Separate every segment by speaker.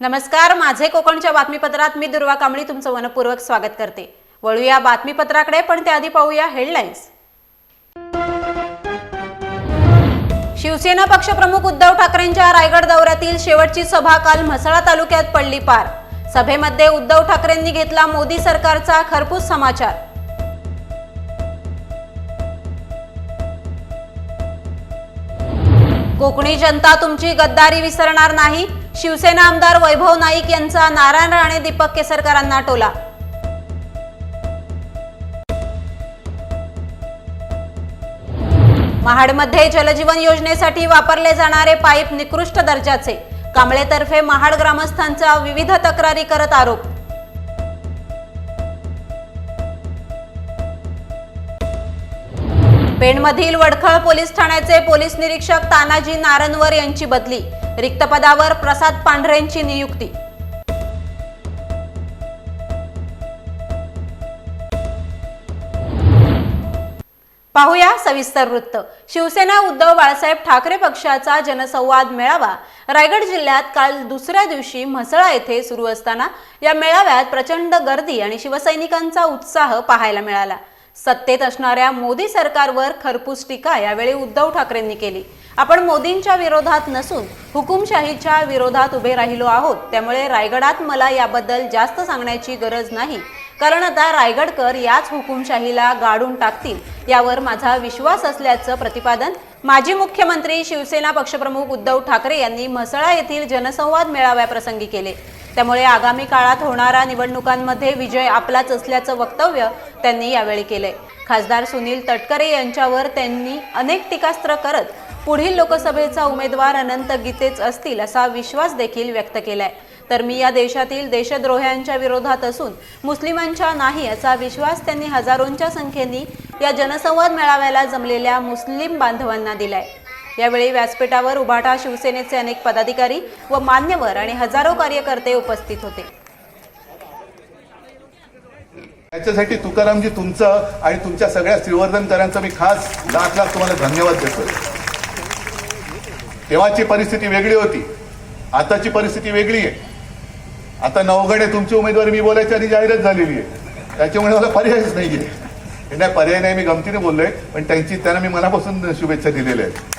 Speaker 1: नमस्कार माझे कोकणच्या बातमीपत्रात मी दुर्वा कांबळी तुमचं मनपूर्वक स्वागत करते. वळूया बातमीपत्राकडे पण त्याआधी पाहूया हेडलाईन्स. शिवसेना पक्षप्रमुख उद्धव ठाकरेंच्या रायगड दौऱ्यातील शेवटची सभा काल म्हसळा तालुक्यात पडली पार. सभेमध्ये उद्धव ठाकरेंनी घेतला मोदी सरकारचा खरपूस समाचार. कोकणी जनता तुमची गद्दारी विसरणार नाही? शिवसेना आमदार वैभव नाईक यांचा नारायण राणे दीपक केसरकरांना टोला. महाडमध्ये जलजीवन योजनेसाठी वापरले जाणारे पाईप निकृष्ट दर्जाचे. कांबळेतर्फे महाड ग्रामस्थांचा विविध तक्रारी करत आरोप. पेणमधील वडखळ पोलीस ठाण्याचे पोलीस निरीक्षक तानाजी नारनवर यांची बदली. रिक्त पदावर प्रसाद पांढरेंची नियुक्ती. पाहूया सविस्तर वृत्त. शिवसेना उद्धव बाळासाहेब ठाकरे पक्षाचा जनसंवाद मेळावा. रायगड जिल्ह्यात काल दुसऱ्या दिवशी म्हसळा येथे सुरू असताना या मेळाव्यात प्रचंड गर्दी आणि शिवसैनिकांचा उत्साह पाहायला मिळाला. सत्तेत असणाऱ्या मोदी सरकारवर खरपूस टीका यावेळी उद्धव ठाकरेंनी केली. आपण मोदींच्या विरोधात नसून हुकुमशाहीच्या विरोधात उभे राहिलो आहोत. त्यामुळे रायगडात मला याबद्दल जास्त सांगण्याची गरज नाही. कारण आता रायगडकर याच हुकुमशाहीला गाडून टाकतील यावर माझा विश्वास असल्याचं प्रतिपादन माजी मुख्यमंत्री शिवसेना पक्षप्रमुख उद्धव ठाकरे यांनी म्हसळा येथील जनसंवाद मेळाव्याप्रसंगी केले. त्यामुळे आगामी काळात होणाऱ्या निवडणुकांमध्ये विजय आपलाच असल्याचं वक्तव्य त्यांनी यावेळी केले खासदार सुनील तटकरे यांच्यावर त्यांनी अनेक टीकास्त्र करत पुढील लोकसभेचा उमेदवार अनंत गीतेच असतील असा विश्वास देखील व्यक्त केलाय. तर मी या देशातील देशद्रोह्यांच्या विरोधात असून मुस्लिमांच्या नाही असा विश्वास त्यांनी हजारोंच्या संख्येने या जनसंवाद मेळाव्याला जमलेल्या मुस्लिम बांधवांना दिलाय. यावेळी व्यासपीठावर उभाटा शिवसेनेचे अनेक पदाधिकारी व मान्यवर आणि हजारो कार्यकर्ते उपस्थित होते.
Speaker 2: याच्यासाठी तुकारामजी तुमचं आणि तुमच्या सगळ्या श्रीवर्धनकरांचा मी खास लाख लाख तुम्हाला धन्यवाद देतो तेव्हाची परिस्थिती वेगळी होती. आताची परिस्थिती वेगळी आहे. आता नवगडे तुमची उमेदवारी मी बोलायची आधी जाहीरच झालेली आहे. त्याच्यामुळे मला पर्यायच नाही हे नाही पर्याय नाही मी गमतीने बोललोय पण त्यांची त्यांना मी मनापासून शुभेच्छा दिलेल्या आहेत.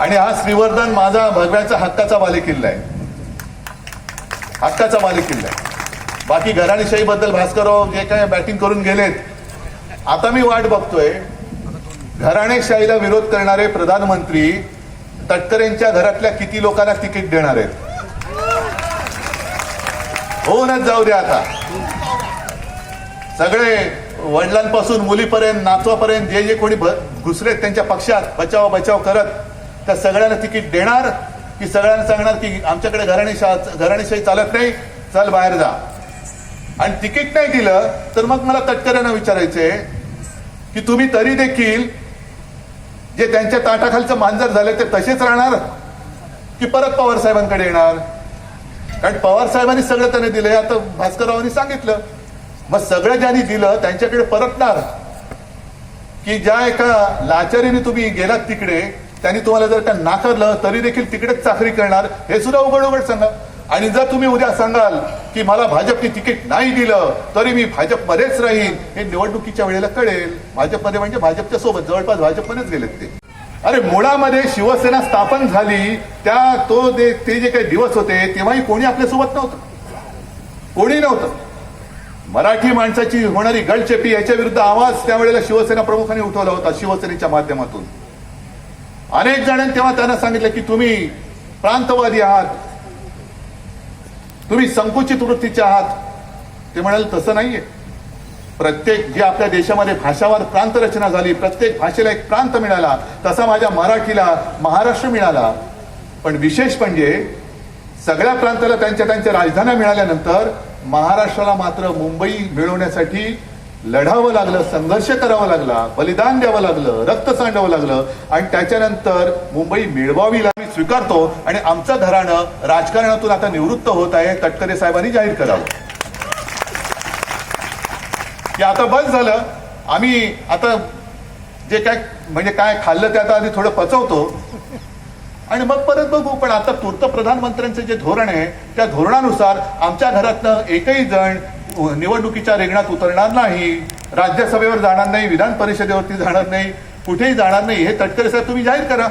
Speaker 2: आणि हा श्रीवर्धन माझा भगव्याचा हक्काचा बालेकिल्ला आहे. हक्काचा बालेकिल्ला आहे. बाकी घराणेशाहीबद्दल भास्करराव जे काय बॅटिंग करून गेलेत आता मी वाट बघतोय. घराणेशाहीला विरोध करणारे प्रधानमंत्री तटकरेंच्या घरातल्या किती लोकांना तिकीट देणार आहेत? होऊनच जाऊ द्या आता. सगळे वडिलांपासून मुलीपर्यंत नातवापर्यंत जे जे कोणी घुसलेत त्यांच्या पक्षात बचाव बचाव करत त्या सगळ्यांना तिकीट देणार की सगळ्यांना सांगणार की आमच्याकडे घराणेशा घराणेशाही चालत नाही चल बाहेर जा. आणि तिकीट नाही दिलं तर मग मला तटकऱ्यांना विचारायचंय की तुम्ही तरी देखील जे त्यांच्या ताटाखालचं मांजर झालं ते तसेच राहणार? की परत पवार साहेबांकडे येणार? कारण पवार साहेबांनी सगळं त्यांनी दिलंय आता भास्कररावांनी सांगितलं. मग सगळं ज्यांनी दिलं त्यांच्याकडे परतणार. की ज्या एका लाचारीने तुम्ही गेलात तिकडे त्यांनी तुम्हाला जर का नाकारलं तरी देखील तिकडेच चाकरी करणार. हे सुद्धा उघड उघड सांगा. आणि जर तुम्ही उद्या सांगाल की मला भाजपने तिकीट नाही दिलं तरी मी भाजपमध्येच राहीन. हे निवडणुकीच्या वेळेला कळेल. भाजपमध्ये म्हणजे भाजपच्या सोबत. जवळपास भाजपमध्येच गेलेत ते. अरे मुळामध्ये शिवसेना स्थापन झाली त्या तो दे- ते जे काही दिवस होते तेव्हाही कोणी आपल्यासोबत नव्हतं. कोणी नव्हतं. मराठी माणसाची होणारी गळचेपी याच्या विरुद्ध आवाज त्यावेळेला शिवसेना प्रमुखांनी उठवला होता शिवसेनेच्या माध्यमातून. अनेक जणांनी तेव्हा त्यांना सांगितलं की तुम्ही प्रांतवादी आहात. तुम्ही संकुचित वृत्तीचे आहात. ते म्हणाल तसं नाहीये. प्रत्येक जी आपल्या देशामध्ये भाषावार प्रांत रचना झाली प्रत्येक भाषेला एक प्रांत मिळाला तसा माझ्या मराठीला महाराष्ट्र मिळाला. पण विशेष म्हणजे सगळ्या प्रांताला त्यांच्या त्यांच्या राजधान्या मिळाल्यानंतर महाराष्ट्राला मात्र मुंबई मिळवण्यासाठी लढावं लागलं संघर्ष करावा लागला बलिदान द्यावं लागलं रक्त सांडावं लागलं आणि त्याच्यानंतर मुंबई मिळवावी मी स्वीकारतो आणि आमचं घराणं राजकारणातून आता निवृत्त होत आहे तटकरे साहेबांनी जाहीर करावं. की आता बस झालं. आम्ही आता जे काय म्हणजे काय खाल्लं ते आता आधी थोडं पचवतो. आणि मग परत बघू पण आता तूर्त प्रधानमंत्र्यांचं जे धोरण आहे त्या धोरणानुसार आमच्या घरातनं एकही जण निवडणुकीच्या रिंगणात उतरणार नाही राज्यसभेवर जाणार नाही विधान परिषदेवरती जाणार नाही कुठेही जाणार नाही हे तटकरे साहेब तुम्ही जाहीर करा.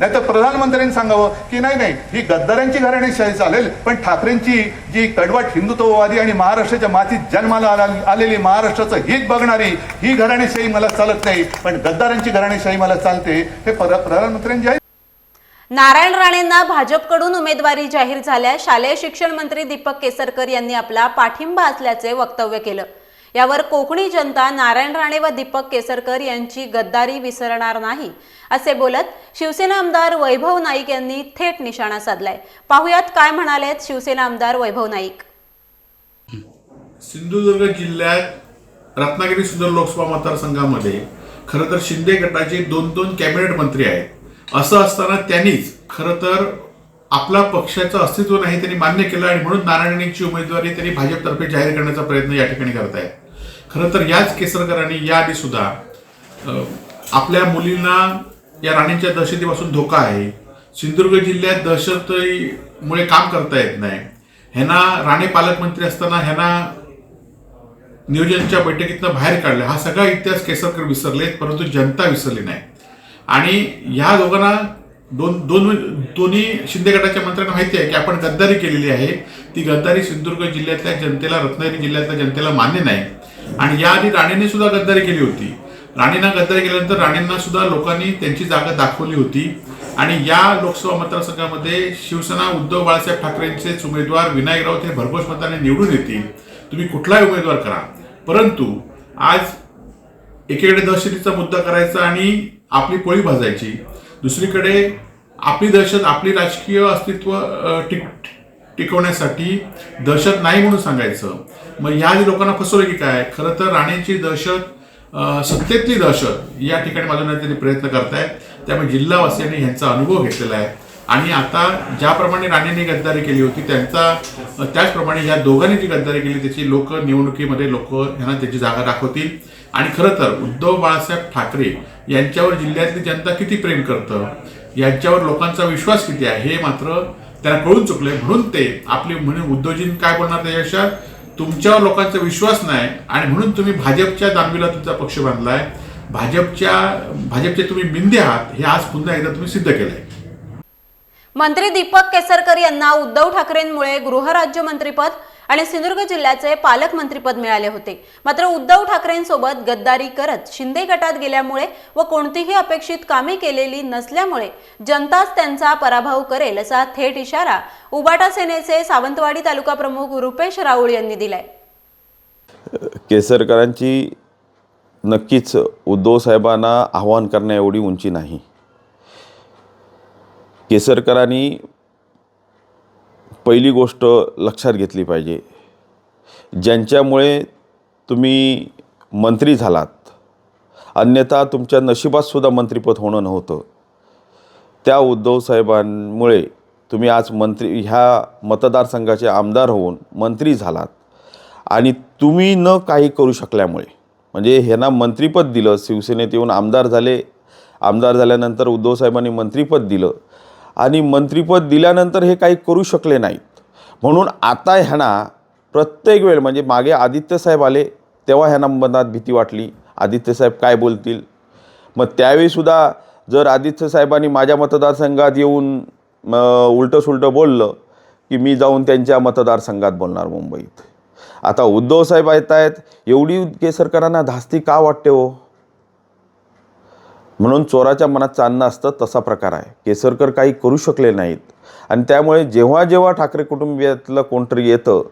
Speaker 2: नाही तर प्रधानमंत्र्यांनी सांगावं की नाही नाही ही गद्दारांची घराणेशाही चालेल पण ठाकरेंची जी कडवट हिंदुत्ववादी आणि महाराष्ट्राच्या मातीत जन्माला आलेली महाराष्ट्राचं हित बघणारी ही घराणेशाही मला चालत नाही पण गद्दारांची घराणेशाही मला चालते हे प्रधानमंत्र्यांनी जाहीर
Speaker 1: नारायण राणेंना भाजपकडून उमेदवारी जाहीर झाल्यास शालेय शिक्षण मंत्री दीपक केसरकर यांनी आपला पाठिंबा असल्याचे वक्तव्य केलं. यावर कोकणी जनता नारायण राणे व दीपक केसरकर यांची गद्दारी विसरणार नाही असे बोलत शिवसेना आमदार वैभव नाईक यांनी थेट निशाणा साधलाय. पाहुयात काय म्हणालेत शिवसेना आमदार वैभव नाईक.
Speaker 3: सिंधुदुर्ग जिल्ह्यात रत्नागिरी सुंदर लोकसभा मतदारसंघामध्ये खरं तर शिंदे गटाचे दोन दोन कॅबिनेट मंत्री आहेत. असं असताना त्यांनीच खरं तर आपला पक्षाचं अस्तित्व नाही त्यांनी मान्य केलं आणि म्हणून नारायणीची उमेदवारी त्यांनी भाजपतर्फे जाहीर करण्याचा प्रयत्न या ठिकाणी करत खरं तर याच केसरकरांनी याआधी सुद्धा आपल्या मुलींना या राणींच्या दहशतीपासून धोका आहे. सिंधुदुर्ग जिल्ह्यात दहशतीमुळे काम करता येत नाही. ह्यांना राणे पालकमंत्री असताना ह्यांना नियोजनच्या बैठकीतनं बाहेर काढलं. हा सगळा इतिहास केसरकर विसरलेत परंतु जनता विसरली नाही. आणि ह्या दोघांना दोन दोन दोन्ही शिंदे गटाच्या मंत्र्यांना माहिती आहे की आपण गद्दारी केलेली आहे. ती गद्दारी सिंधुदुर्ग जिल्ह्यातल्या जनतेला रत्नागिरी जिल्ह्यातल्या जनतेला मान्य नाही. आणि याआधी राणेंनी सुद्धा गद्दारी केली होती. राणेंना गद्दारी केल्यानंतर राणेंना सुद्धा लोकांनी त्यांची जागा दाखवली होती. आणि या लोकसभा मतदारसंघामध्ये शिवसेना उद्धव बाळासाहेब ठाकरेंचेच उमेदवार विनायक राऊत हे भरघोस मताने निवडून येतील. तुम्ही कुठलाही उमेदवार करा. परंतु आज एकीकडे दहशतीचा मुद्दा करायचा आणि आपली पोळी भाजायची. दुसरीकडे आपली दहशत आपली राजकीय अस्तित्व टिक टिकवण्यासाठी दहशत नाही म्हणून सांगायचं. मग ह्या लोकांना फसवलं की काय? खरं तर राणेची दहशत सत्तेतली दहशत या ठिकाणी माझ्या त्यांनी प्रयत्न करतायत. त्यामुळे जिल्हावासियांनी ह्यांचा अनुभव घेतलेला आहे. आणि आता ज्याप्रमाणे राणेंनी गद्दारी केली होती त्यांचा त्याचप्रमाणे या दोघांनी जी गद्दारी केली त्याची लोक निवडणुकीमध्ये लोक ह्यांना त्याची जागा दाखवतील. आणि खरं तर उद्धव बाळासाहेब ठाकरे यांच्यावर जिल्ह्यातली जनता किती प्रेम करतं? यांच्यावर लोकांचा विश्वास किती आहे? हे मात्र त्यांना कळून चुकलंय. म्हणून ते आपले म्हणून उद्धवजींनी काय बोलणार त्याच्यापेक्षा तुमच्यावर लोकांचा विश्वास नाही आणि म्हणून तुम्ही भाजपच्या दानवीला तुमचा पक्ष बांधलाय. भाजपच्या भाजपचे तुम्ही बिंदे आहात. हे आज पुन्हा एकदा तुम्ही सिद्ध केलंय.
Speaker 1: मंत्री दीपक केसरकर यांना उद्धव ठाकरेंमुळे गृहराज्यमंत्रीपद आणि सिंधुदुर्ग जिल्ह्याचे पालकमंत्रीपद मिळाले होते. मात्र उद्धव ठाकरेंसोबत गद्दारी करत शिंदे गटात गेल्यामुळे व कोणतीही अपेक्षित कामे केलेली नसल्यामुळे जनताच त्यांचा पराभव करेल असा थेट इशारा उबाटा सेनेचे सावंतवाडी तालुका प्रमुख रुपेश राऊळ यांनी दिलाय.
Speaker 4: केसरकरांची नक्कीच उद्धव साहेबांना आव्हान करण्या एवढी उंची नाही. केसरकरांनी पहिली गोष्ट लक्षात घेतली पाहिजे. ज्यांच्यामुळे तुम्ही मंत्री झालात अन्यथा तुमच्या नशिबातसुद्धा मंत्रीपद होणं नव्हतं. त्या उद्धवसाहेबांमुळे तुम्ही आज मंत्री ह्या मतदारसंघाचे आमदार होऊन मंत्री झालात आणि तुम्ही न काही करू शकल्यामुळे म्हणजे ह्यांना मंत्रीपद दिलं शिवसेनेत येऊन आमदार झाले आमदार झाल्यानंतर उद्धवसाहेबांनी मंत्रीपद दिलं आणि मंत्रिपद दिल्यानंतर हे काही करू शकले नाहीत. म्हणून आता ह्यांना प्रत्येक वेळ म्हणजे मागे आदित्यसाहेब आले तेव्हा ह्यांना मनात भीती वाटली आदित्यसाहेब काय बोलतील? मग त्यावेळीसुद्धा जर आदित्य साहेबांनी माझ्या मतदारसंघात येऊन उलटंसुलटं उलटं सुलटं बोललं की मी जाऊन त्यांच्या मतदारसंघात बोलणार मुंबईत. आता उद्धवसाहेब येत आहेत एवढी केसरकरांना धास्ती का वाटते हो? म्हणून चोराच्या मनात चांदणं असतं तसा प्रकार आहे. केसरकर काही करू शकले नाहीत. आणि त्यामुळे जेव्हा जेव्हा ठाकरे कुटुंबियातलं कोणतरी येतं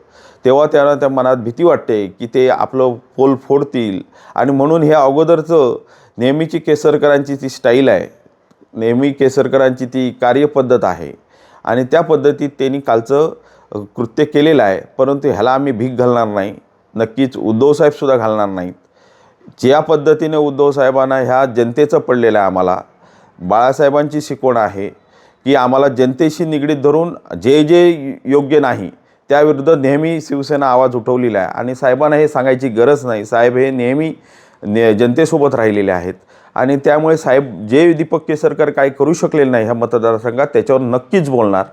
Speaker 4: तेव्हा त्यांना त्या मनात भीती वाटते की ते आपलं पोल फोडतील. आणि म्हणून हे अगोदरचं नेहमीची केसरकरांची ती स्टाईल आहे. नेहमी केसरकरांची ती कार्यपद्धत आहे. आणि त्या पद्धतीत त्यांनी कालचं कृत्य केलेलं आहे. परंतु ह्याला आम्ही भीक घालणार नाही. नक्कीच उद्धवसाहेबसुद्धा घालणार नाहीत. ज्या पद्धतीने उद्धव साहेबांना ह्या जनतेचं पडलेलं आहे आम्हाला बाळासाहेबांची शिकवण आहे की आम्हाला जनतेशी निगडीत धरून जे जे योग्य नाही त्याविरुद्ध नेहमी शिवसेना आवाज उठवलेला आहे. आणि साहेबांना हे सांगायची गरज नाही. साहेब हे नेहमी ने जनतेसोबत राहिलेले आहेत. आणि त्यामुळे साहेब जे दीपक केसरकर काय करू शकलेले नाही ह्या मतदारसंघात त्याच्यावर नक्कीच बोलणार.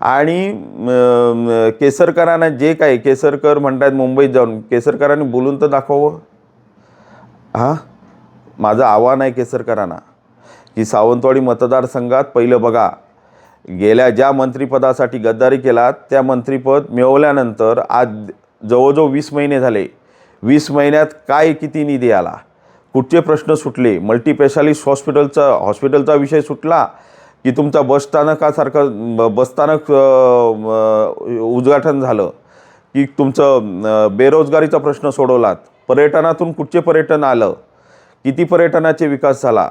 Speaker 4: आणि केसरकरांना जे काही केसरकर म्हणतात मुंबईत जाऊन केसरकरांनी बोलून तर दाखवावं. हां? माझं आव्हान आहे केसरकरांना की सावंतवाडी मतदारसंघात पहिलं बघा. गेल्या ज्या मंत्रिपदासाठी गद्दारी केला त्या मंत्रिपद मिळवल्यानंतर आज जवळजवळ वीस महिने झाले. वीस महिन्यात काय किती निधी आला? कुठचे प्रश्न सुटले? मल्टीपेशालिस्ट हॉस्पिटलचा हॉस्पिटलचा विषय सुटला की तुमचा बसस्थानकासारखं बसस्थानक उद्घाटन झालं की तुमचं बेरोजगारीचा प्रश्न सोडवलात. पर्यटनातून कुठचे पर्यटन आलं? किती पर्यटनाचे विकास झाला?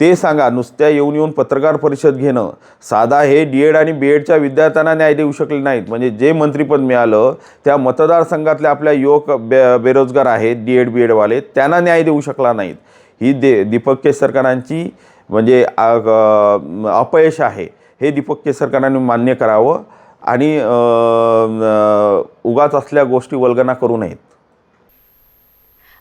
Speaker 4: ते सांगा. नुसत्या येऊन येऊन पत्रकार परिषद घेणं. साधा हे डी एड आणि बी एडच्या विद्यार्थ्यांना न्याय देऊ शकले नाहीत. म्हणजे जे मंत्रीपद मिळालं त्या मतदारसंघातल्या आपल्या युवक बे बेरोजगार आहेत डी एड बी एडवाले त्यांना न्याय देऊ शकला नाहीत. ही दे दीपक केसरकरांची म्हणजे अपयश आहे. हे दीपक केसरकरांनी मान्य करावं आणि उगाच असल्या गोष्टी वल्गना करू नयेत.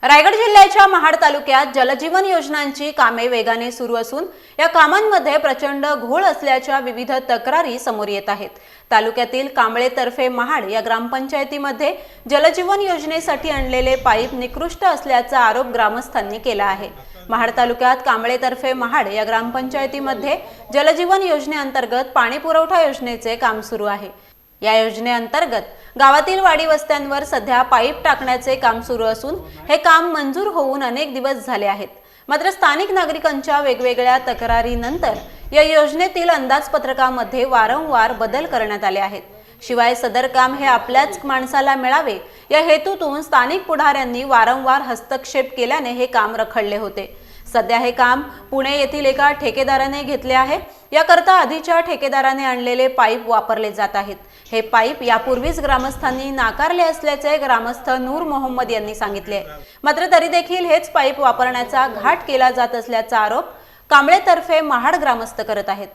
Speaker 1: रायगड जिल्ह्याच्या महाड तालुक्यात जलजीवन योजनांची कामे वेगाने सुरू असून या कामांमध्ये प्रचंड घोळ असल्याच्या विविध तक्रारी समोर येत आहेत. तालुक्यातील कांबळे तर्फे महाड या ग्रामपंचायतीमध्ये जलजीवन योजनेसाठी आणलेले पाईप निकृष्ट असल्याचा आरोप ग्रामस्थांनी केला आहे. महाड तालुक्यात कांबळे तर्फे महाड या ग्रामपंचायतीमध्ये जलजीवन योजनेअंतर्गत पाणी पुरवठा योजनेचे काम सुरू आहे. या योजनेअंतर्गत गावातील वाडी वस्त्यांवर सध्या पाईप टाकण्याचे काम सुरू असून हे काम मंजूर होऊन अनेक दिवस झाले आहेत. मात्र स्थानिक नागरिकांच्या वेगवेगळ्या तक्रारीनंतर या योजनेतील अंदाजपत्रकामध्ये वारंवार बदल करण्यात आले आहेत. शिवाय सदर काम हे आपल्याच माणसाला मिळावे या हेतूतून स्थानिक पुढाऱ्यांनी वारंवार हस्तक्षेप केल्याने हे काम रखडले होते. सध्या हे काम पुणे येथील एका ठेकेदाराने घेतले आहे. याकरता आधीच्या ठेकेदाराने आणलेले पाईप वापरले जात आहेत. हे पाईप यापूर्वीच ग्रामस्थांनी नाकारले असल्याचे ग्रामस्थ नूर मोहम्मद यांनी सांगितले. मात्र तरी देखील हेच पाईप वापरण्याचा घाट केला जात असल्याचा आरोप कांबळेतर्फे महाड ग्रामस्थ करत आहेत.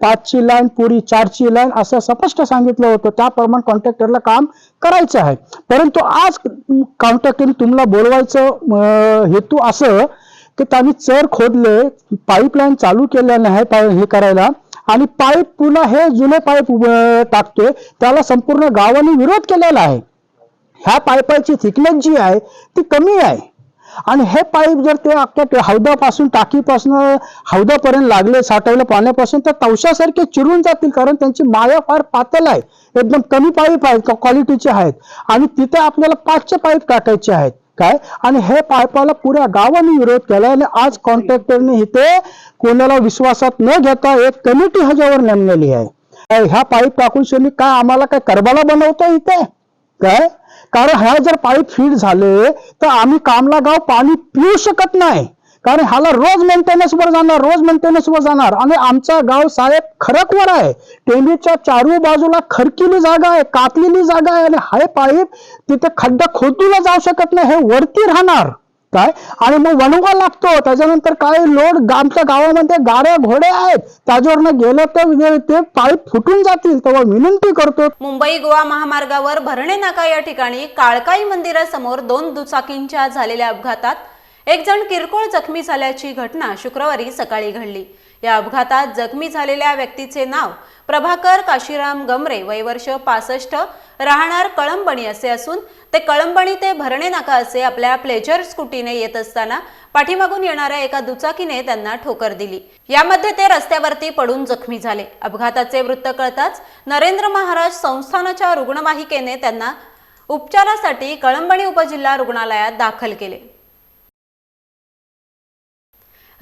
Speaker 5: पाचची लाईन पुरी चारची लाईन असं स्पष्ट सांगितलं होतं. त्याप्रमाणे कॉन्ट्रॅक्टरला काम करायचं आहे. परंतु आज कॉन्ट्रॅक्टरने तुम्हाला बोलवायचं हेतू असं की त्यांनी चर खोदले पाईपलाईन चालू केल्या नाही हे करायला. आणि पाईप पुन्हा हे जुने पाईप टाकतोय त्याला संपूर्ण गावाने विरोध केलेला आहे. ह्या पाईपाची थिकनेस जी आहे ती कमी आहे. आणि हे पाईप जर ते अख्ख्या ते हौदापासून टाकीपासून हौदापर्यंत लागले साठवलं पाण्यापासून तर तवशासारखे चिरून जातील कारण त्यांची माया फार पातळ आहे. एकदम कमी पाईप आहेत क्वालिटीचे आहेत. आणि तिथे आपल्याला पाचशे पाईप टाकायचे आहेत. काय? आणि हे पाईपाला पुऱ्या गावाने विरोध केला आणि आज कॉन्ट्रॅक्टरने इथे कोणाला विश्वासात न घेता एक कमिटी ह्याच्यावर नेमलेली आहे. ह्या पाईप टाकून शेवटी काय आम्हाला काय करबाला बनवतो इथे? काय? कारण ह्या जर पाईप फिट झाले तर आम्ही कामला गाव पाणी पिऊ शकत नाही. कारण ह्याला रोज मेंटेनन्स वर जाणार रोज मेंटेनन्स वर जाणार. आणि आमचा गाव साहेब खरकवर आहे. टेंबीच्या चारू बाजूला खरकिली जागा आहे कातलेली जागा आहे आणि हाय पाईप तिथे खड्डा खोदूला जाऊ शकत नाही हे वरती राहणार. काय? आणि मग वणवा लागतो. त्याच्यानंतर काय? लोड आमच्या गावामध्ये गाड्या घोडे आहेत. त्याच्यावरनं गेलं तर ते पाईप फुटून जातील. तेव्हा विनंती करतो.
Speaker 1: मुंबई गोवा महामार्गावर भरणे नाका या ठिकाणी. काळकाई मंदिरासमोर दोन दुचाकींच्या झालेल्या अपघातात एक जण किरकोळ जखमी झाल्याची घटना शुक्रवारी सकाळी घडली. या अपघातात जखमी झालेल्या व्यक्तीचे नाव प्रभाकर काशीराम गमरे वयवर्ष पासष्ट राहणार कळंबणी असे असून ते कळंबणी ते भरणे नाका असे आपल्या प्लेजर स्कूटीने येत असताना पाठीमागून येणाऱ्या एका दुचाकीने त्यांना ठोकर दिली. यामध्ये ते रस्त्यावरती पडून जखमी झाले. अपघाताचे वृत्त कळताच नरेंद्र महाराज संस्थानाच्या रुग्णवाहिकेने त्यांना उपचारासाठी कळंबणी उपजिल्हा रुग्णालयात दाखल केले.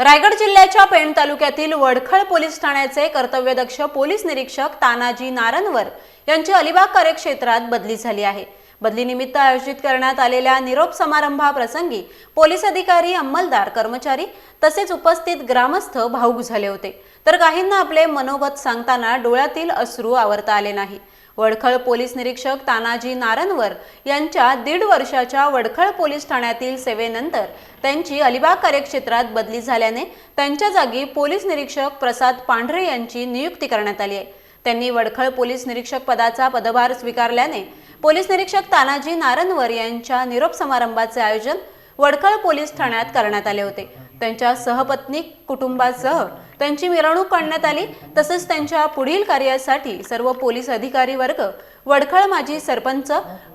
Speaker 1: रायगड जिल्ह्याच्या पेण तालुक्यातील वडखळ पोलीस ठाण्याचे कर्तव्यदक्ष पोलीस निरीक्षक तानाजी नारनवर यांची अलिबाग कार्यक्षेत्रात बदली झाली आहे. बदलीनिमित्त आयोजित करण्यात आलेल्या निरोप समारंभाप्रसंगी पोलीस अधिकारी अंमलदार कर्मचारी तसेच उपस्थित ग्रामस्थ भाऊक झाले होते. तर काहींना आपले मनोगत सांगताना डोळ्यातील अश्रू आवरता आले नाही. वडखळ पोलीस निरीक्षक तानाजी नारनवर यांच्या दीड वर्षाच्या वडखळ पोलीस ठाण्यातील सेवेनंतर त्यांची अलिबाग कार्यक्षेत्रात बदली झाल्याने त्यांच्या जागी पोलीस निरीक्षक प्रसाद पांढरे यांची नियुक्ती करण्यात आली आहे. त्यांनी वडखळ पोलीस निरीक्षक पदाचा पदभार स्वीकारल्याने पोलीस निरीक्षक तानाजी नारनवर यांच्या निरोप समारंभाचे आयोजन वडखळ पोलीस ठाण्यात करण्यात आले होते. त्यांच्या सहपत्नी कुटुंबासह त्यांची मिरवणूक काढण्यात आली. तसेच त्यांच्या पुढील कार्यासाठी सर्व पोलीस अधिकारी वर्ग वडखळ माजी सरपंच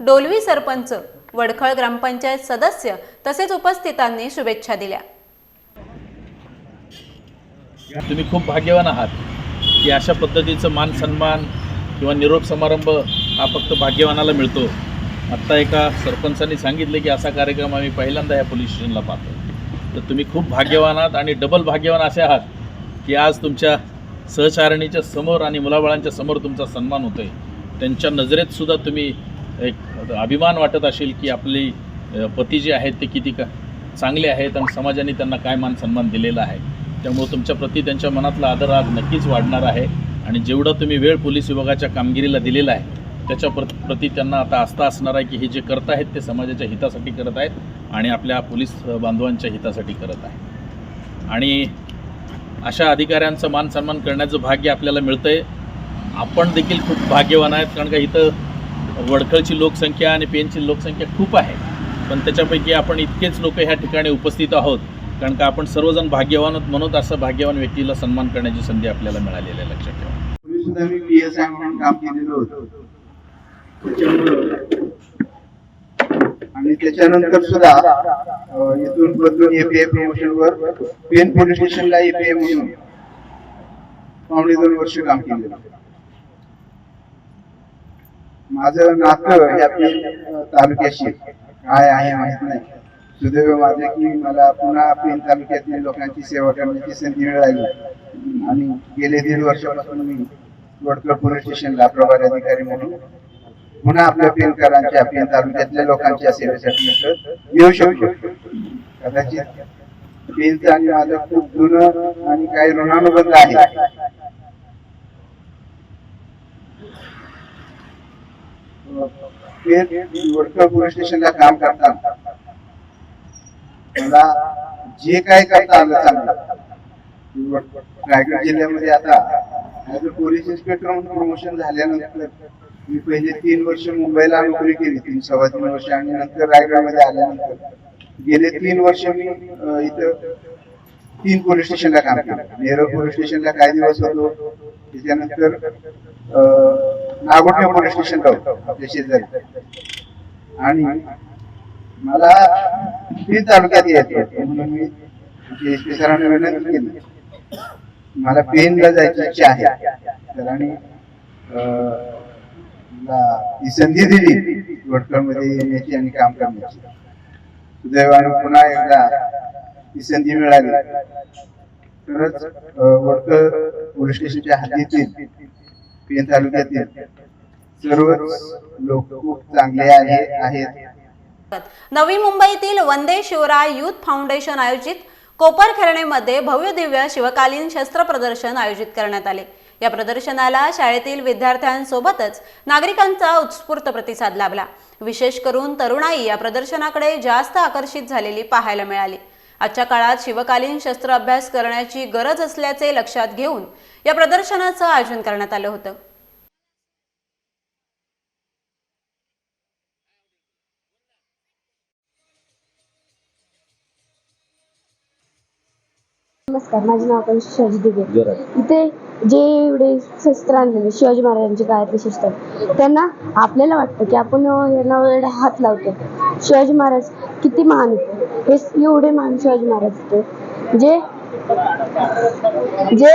Speaker 1: डोलवी सरपंच वडखळ ग्रामपंचायत सदस्य तसेच उपस्थितांनी शुभेच्छा दिल्या.
Speaker 6: तुम्ही खूप भाग्यवान आहात की अशा पद्धतीचं मान सन्मान किंवा निरोप समारंभ हा फक्त भाग्यवानाला मिळतो. आत्ता एका सरपंचांनी सांगितले की असा कार्यक्रम आम्ही पहिल्यांदा या पोलीस स्टेशनला पाहतो. तर तुम्ही खूप भाग्यवान आहात आणि डबल भाग्यवान असे आहात की आज तुमच्या सहचारणीच्या समोर आणि मुलाबाळांच्या समोर तुमचा सन्मान होतो आहे त्यांच्या नजरेत सुद्धा तुम्ही एक अभिमान वाटत असेल की आपली पती जे आहेत ते किती का चांगले आहेत आणि समाजाने त्यांना काय मान सन्मान दिलेला आहे. त्यामुळं तुमच्या प्रती त्यांच्या मनातला आदर आज नक्कीच वाढणार आहे. आणि जेवढं तुम्ही वेळ पोलीस विभागाच्या कामगिरीला दिलेला आहे त्याच्या प्र प्रती त्यांना आता आस्था असणार आहे की हे जे करत आहेत ते समाजाच्या हितासाठी करत आहेत. आणि आपल्या पोलीस बांधवांच्या हितासाठी करत आहे. आणि अशा अधिकाऱ्यांचं मान सन्मान करण्याचं भाग्य आपल्याला मिळतं आहे आपण देखील खूप भाग्यवान आहेत कारण का इथं वडखळची लोकसंख्या आणि पेनची लोकसंख्या खूप आहे. पण त्याच्यापैकी आपण इतकेच लोक ह्या ठिकाणी उपस्थित आहोत कारण का आपण सर्वजण भाग्यवान आहोत म्हणून असं भाग्यवान व्यक्तीला सन्मान करण्याची संधी आपल्याला मिळालेली आहे लक्षात ठेवा.
Speaker 7: सुद्धा मी पी एस आय म्हणून काम केलेलं होतं. त्याच्यामुळं आणि त्याच्यानंतर सुद्धा इथून बदलून एपीआय प्रमोशन वर पेन पोलीस स्टेशनला एपीआय म्हणून पावणे दोन वर्ष काम केलं माझं नातं या पेन तालुक्याशी काय आहे माहीत नाही. सुदैव माझे की मला पुन्हा पेन तालुक्यातील लोकांची सेवा करण्याची संधी मिळाली. आणि गेले दीड वर्षापासून मी वडकर पोलीस स्टेशनला प्रभारी अधिकारी म्हणून पुन्हा आपल्या पेनकरांच्या पेन तालुक्यातल्या लोकांच्या सेवेसाठी येऊ शकतो कदाचित पेनचं आणि माझं खूप जुनं आणि काही ऋणानुबंध आहे. वडकर पोलीस स्टेशनला काम करताना मला जे काय करता आलं चांगलं. रायगड जिल्ह्यामध्ये आता पोलीस इन्स्पेक्टर म्हणून प्रमोशन झाल्यानंतर मी पहिले तीन वर्ष मुंबईला नोकरी केली तीन सव्वा तीन वर्ष. आणि नंतर रायगडमध्ये आल्यानंतर. गेले तीन वर्ष मी इथं तीन पोलीस स्टेशनला काम केलं. नेरळ पोलीस स्टेशनला काही दिवस होतो. त्याच्यानंतर अं, नागोठणे पोलीस स्टेशनला होतो आपल्या शेजारी. आणि मला तीन तालुक्यात यायचं म्हणून मी एस पी सरांना विनंती केली. मला पेनला जायची इच्छा आहे. सरांनी आणि ही संधी दिली. वडकरमध्ये येण्याची आणि काम करण्याची. सुदैवाने पुन्हा एकदा ही संधी मिळाली. तरच अं, वडकर पोलीस स्टेशनच्या हद्दीतील पेन तालुक्यातील सर्वच लोक खूप चांगले आले आहेत.
Speaker 1: नवी मुंबईतील वंदे शिवराय युथ फाउंडेशन आयोजित कोपरखरणेमध्ये भव्य दिव्य शिवकालीन शस्त्र प्रदर्शन आयोजित करण्यात आले. या प्रदर्शनाला शाळेतील विद्यार्थ्यांसोबतच नागरिकांचा उत्स्फूर्त प्रतिसाद लाभला. विशेष करून तरुणाई या प्रदर्शनाकडे जास्त आकर्षित झालेली पाहायला मिळाली. आजच्या काळात शिवकालीन शस्त्र अभ्यास करण्याची गरज असल्याचे लक्षात घेऊन या प्रदर्शनाचं आयोजन करण्यात आलं होतं.
Speaker 8: नमस्कार माझे नाव आकांक्षा दिघे इथे जे एवढे शस्त्र आणलेले शिवाजी महाराजांच्या काळातले शस्त्र त्यांना आपल्याला वाटतं की आपण यांना हात लावतो शिवाजी महाराज किती महान होते. हे एवढे महान शिवाजी महाराज होते. जे जे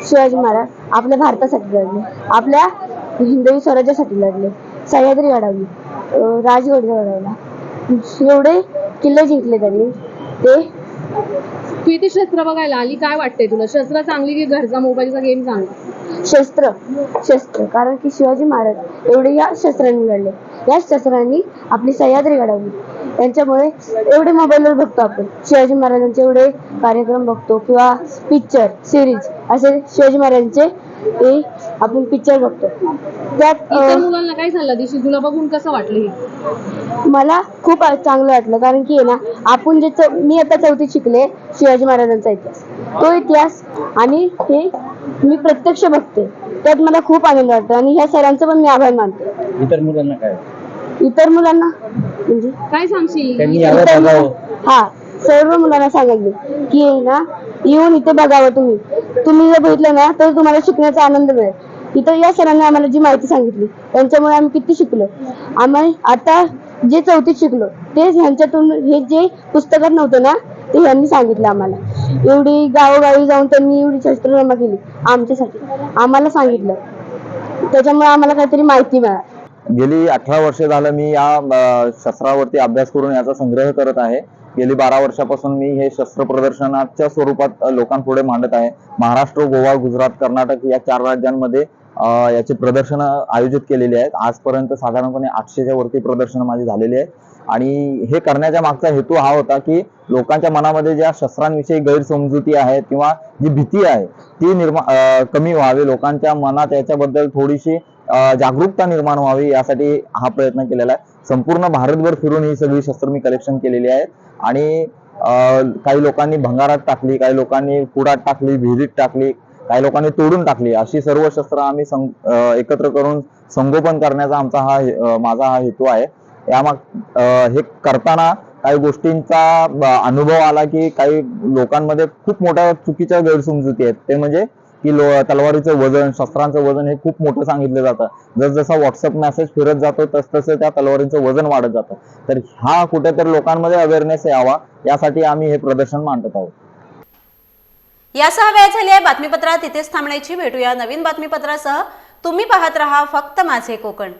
Speaker 8: शिवाजी महाराज आपल्या भारतासाठी लढले आपल्या हिंदवी स्वराज्यासाठी लढले सह्याद्री लढवली राजगड लढवला एवढे किल्ले जिंकले त्यांनी. ते
Speaker 9: तू इथे शस्त्र बघायला आली काय वाटतंय तुला? शस्त्र चांगली की घरचा मोबाईलचा गेम चांगला?
Speaker 8: शस्त्र. शस्त्र. कारण की शिवाजी महाराज एवढे या शस्त्रांनी लढले. या शस्त्रांनी आपली सह्याद्री घडवली. त्यांच्यामुळे एवढे मोबाईलवर बघतो आपण. शिवाजी महाराजांचे एवढे कार्यक्रम बघतो किंवा पिक्चर सिरीज असे शिवाजी महाराजांचे हे आपण पिक्चर बघतो. त्यात
Speaker 9: मुलांना काय सल्ला देशील? तुला बघून कसं वाटलं हे?
Speaker 8: मला खूप चांगलं वाटलं कारण की आहे ना आपण जे मी आता चौथीत शिकले शिवाजी महाराजांचा इतिहास. तो इतिहास आणि हे मी प्रत्यक्ष बघते. त्यात मला खूप आनंद वाटतो आणि ह्या सरांचं पण मी आभार मानते.
Speaker 6: इतर मुलांना काय?
Speaker 8: इतर मुलांना? म्हणजे
Speaker 9: काय सांगशील?
Speaker 8: हा सर्व मुलांना सांगितले की आहे ना येऊन इथे बघावं तुम्ही. तुम्ही जर बघितलं ना तर तुम्हाला शिकण्याचा आनंद मिळेल. इथं या सरांनी आम्हाला जी माहिती सांगितली त्यांच्यामुळे आम्ही किती शिकलो. आम्ही आता जे चौथीत शिकलो तेच ह्यांच्यातून हे जे पुस्तकात नव्हतं ना ते ह्यांनी सांगितलं आम्हाला. एवढी गावोगावी जाऊन त्यांनी एवढी शस्त्र जमा केली आमच्यासाठी. आम्हाला सांगितलं. त्याच्यामुळे आम्हाला काहीतरी माहिती मिळाली.
Speaker 10: गेली अठरा वर्ष झालं मी या शस्त्रावरती अभ्यास करून याचा संग्रह करत आहे. गेली बारा वर्षापासून मी हे शस्त्र प्रदर्शनाच्या स्वरूपात लोकांपुढे मांडत आहे. महाराष्ट्र गोवा गुजरात कर्नाटक या चार राज्यांमध्ये याचे याची प्रदर्शन आयोजित केलेली आहेत. आजपर्यंत साधारणपणे आठशेच्या वरती प्रदर्शन माझी झालेली आहे आणि हे करण्याच्या मागचा हेतू हा होता की लोकांच्या मनामध्ये ज्या शस्त्रांविषयी गैरसमजुती आहेत किंवा जी भीती आहे ती निर्मा कमी व्हावी. लोकांच्या मनात याच्याबद्दल थोडीशी जागरूकता निर्माण व्हावी यासाठी हा प्रयत्न केलेला आहे. संपूर्ण भारतभर फिरून ही सगळी शस्त्र मी कलेक्शन केलेली आहेत. आणि काही लोकांनी भंगारात टाकली काही लोकांनी कुडात टाकली विहिरीत टाकली काही लोकांनी तोडून टाकली. अशी सर्व शस्त्र आम्ही एकत्र करून संगोपन करण्याचा आमचा हा माझा हा हेतू आहे. यामाग हे करताना काही गोष्टींचा अनुभव आला की काही लोकांमध्ये खूप मोठ्या चुकीच्या गैरसमजुती आहेत. ते म्हणजे की तलवारीचं वजन शस्त्रांचं वजन हे खूप मोठं सांगितलं जातं. जसजसा व्हॉट्सअप मेसेज फिरत जातो तसतसं त्या तलवारीचं वजन वाढत जातं. तर हा कुठेतरी लोकांमध्ये अवेअरनेस यावा यासाठी आम्ही हे प्रदर्शन मांडत आहोत.
Speaker 1: यासह वेळ झाली आहे बातमीपत्रात. तिथेच थांबण्याची भेटूया नवीन बातमीपत्रासह. तुम्ही पाहत रहा फक्त माझे कोकण.